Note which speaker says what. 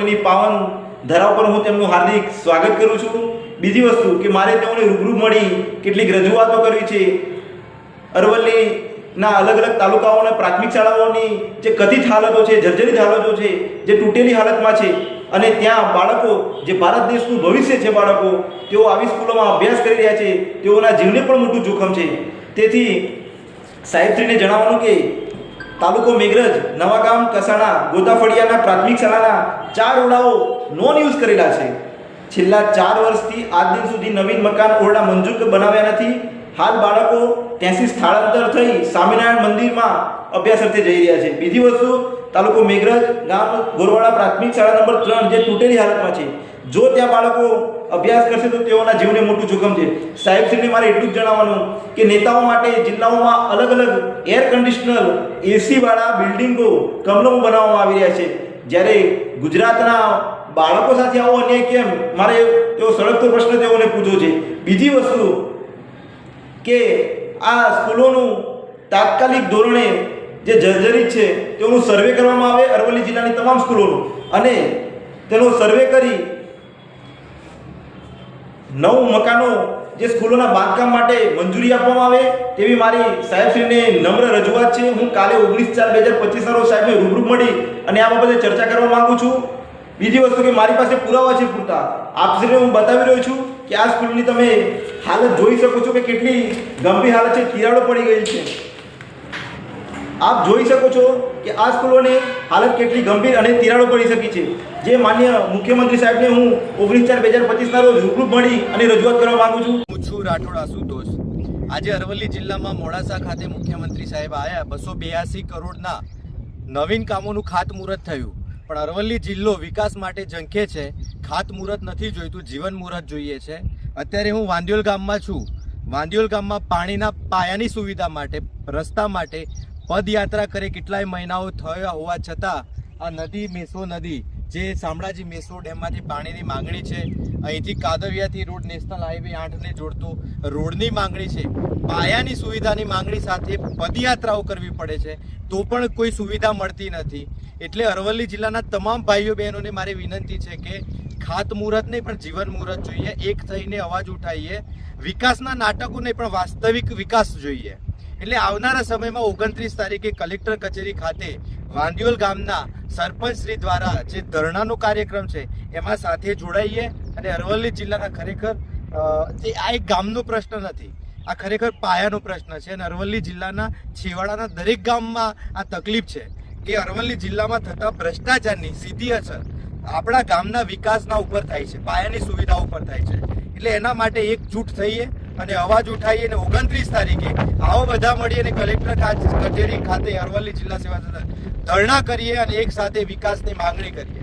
Speaker 1: ની પાવન ધરા પર હું તેમનું હાર્દિક સ્વાગત કરું છું. બીજી વસ્તુ કે મારે તેઓને રૂબરૂ મળી કેટલીક રજૂઆતો કરવી છે. અરવલ્લીના અલગ અલગ તાલુકાઓના પ્રાથમિક શાળાઓની જે કથિત હાલતો છે, જર્જરિત હાલતો છે, જે તૂટેલી હાલતમાં છે અને ત્યાં બાળકો, જે ભારત દેશનું ભવિષ્ય છે બાળકો, તેઓ આવી સ્કૂલોમાં અભ્યાસ કરી રહ્યા છે. તેઓના જીવને પણ મોટું જોખમ છે. તેથી સાહેબશ્રીને જણાવવાનું કે તાલુકો મેઘરજ, નવાગામ, કસાણા, ગોતાફળિયાના પ્રાથમિક શાળાના ચાર ઓરડાઓ નોન યુઝ કરેલા છે. છેલ્લા ચાર વર્ષથી આજ દિન સુધી નવીન મકાન ઓરડા મંજૂર બનાવ્યા નથી. હાલ બાળકો ત્યાંથી સ્થળાંતર થઈ સ્વામિનારાયણ મંદિરમાં અભ્યાસ અર્થે જઈ રહ્યા છે. બીજી વસ્તુ, તાલુકો મેઘરજ ગામ ગોરવાડા પ્રાથમિક શાળા નંબર ત્રણ જે તૂટેલી હાલતમાં છે. જો ત્યાં બાળકો અભ્યાસ કરશે તો તેઓના જીવને મોટું જોખમ છે. સાહેબશ્રીને મારે એટલું જ જણાવવાનું કે નેતાઓ માટે જિલ્લાઓમાં અલગ અલગ એર કન્ડિશનર એસીવાળા બિલ્ડિંગો કમલમો બનાવવામાં આવી રહ્યા છે. જ્યારે ગુજરાતના બાળકો સાથે આવો અન્યાય કેમ? મારે તેઓ સળગતો પ્રશ્ન તેઓને પૂછ્યો છે. બીજી વસ્તુ કે આ સ્કૂલોનું તાત્કાલિક ધોરણે જે જર્જરિત છે, તેઓનું સર્વે કરવામાં આવે અરવલ્લી જિલ્લાની તમામ સ્કૂલોનું. અને તેનો સર્વે કરી નવ મકાનો જે સ્કૂલોના બાંધકામ માટે મંજૂરી આપવામાં આવે તેવી મારી સાહેબશ્રીને નમ્ર રજૂઆત છે. હું કાલે ઓગણીસ ચાર બે હજાર પચીસના રોજ સાહેબને રૂબરૂ મળી અને આ બાબતે ચર્ચા કરવા માગું છું. બીજી વસ્તુ કે મારી પાસે પુરાવા છે પૂરતા. આપશ્રીને હું બતાવી રહ્યો છું કે આ સ્કૂલની તમે હાલત જોઈ શકો છો કે કેટલી ગંભીર હાલત છે. તિરાડો પડી ગઈ છે. આપ જોઈ શકો છો કે આ સ્કૂલોની હાલત કેટલી ગંભીર અને તિરાડો પડી શકી છે. જે માન્ય મુખ્યમંત્રી સાહેબને હું ઓગણીસ ચાર બે હજાર પચીસના રોજ રૂબરૂ મળી અને રજૂઆત કરવા માંગુ છું.
Speaker 2: હું છું રાઠોડ આશુતોષ આજે અરવલ્લી જિલ્લામાં મોડાસા ખાતે મુખ્યમંત્રી સાહેબ આવ્યા બસો બ્યાસી કરોડના નવીન કામોનું ખાતમુહૂર્ત થયું. પણ અરવલ્લી જિલ્લો વિકાસ માટે ઝંખે છે. ખાતમુહૂર્ત નથી જોઈતું જીવન મુહૂર્ત જોઈએ છે. અત્યારે હું વાંદિયોલ ગામમાં છું. વાંદિયોલ ગામમાં પાણીના પાયાની સુવિધા માટે, રસ્તા માટે પદયાત્રા કરે કેટલાય મહિનાઓ થયા હોવા છતાં આ નદી મેસો નદી, જે શામળાજી મેસો ડેમમાંથી પાણીની માંગણી છે, અહીંથી કાદવિયાથી રોડ નેશનલ હાઈવે આઠને જોડતો રોડની માંગણી છે. પાયાની સુવિધાની માંગણી સાથે પદયાત્રાઓ કરવી પડે છે, તો પણ કોઈ સુવિધા મળતી નથી. એટલે અરવલ્લી જિલ્લાના તમામ ભાઈઓ બહેનોને મારી વિનંતી છે કે ખાત મુહૂર્ત નહીં, પણ જીવન મુહૂર્ત જોઈએ. એક થઈને અવાજ ઉઠાવીએ. વિકાસના નાટકો નહીં પણ વાસ્તવિક વિકાસ જોઈએ. એટલે આવનારા સમયમાં ઓગણત્રીસ તારીખે કલેક્ટર કચેરી ખાતે વાંદિયોલ ગામના સરપંચ શ્રી દ્વારા જે ધરણાનો કાર્યક્રમ છે, એમાં સાથે જોડાઈએ અને અરવલ્લી જિલ્લાના ખરેખર જે આ એક ગામનો પ્રશ્ન નથી, આ ખરેખર પાયાનો પ્રશ્ન છે અને અરવલ્લી જિલ્લાના છેવાડાના દરેક ગામમાં આ તકલીફ છે કે અરવલ્લી જિલ્લામાં થતા ભ્રષ્ટાચારની સીધી અસર આપણા ગામના વિકાસના ઉપર થાય છે, પાયાની સુવિધા ઉપર થાય છે. એટલે એના માટે એકજૂટ થઈએ અને અવાજ ઉઠાવી અને ઓગણત્રીસ તારીખે આવો બધા મળીએ અને કલેક્ટર કચેરી ખાતે અરવલ્લી જિલ્લા સેવા સદન ધરણા કરીએ અને એક સાથે વિકાસની માંગણી કરીએ.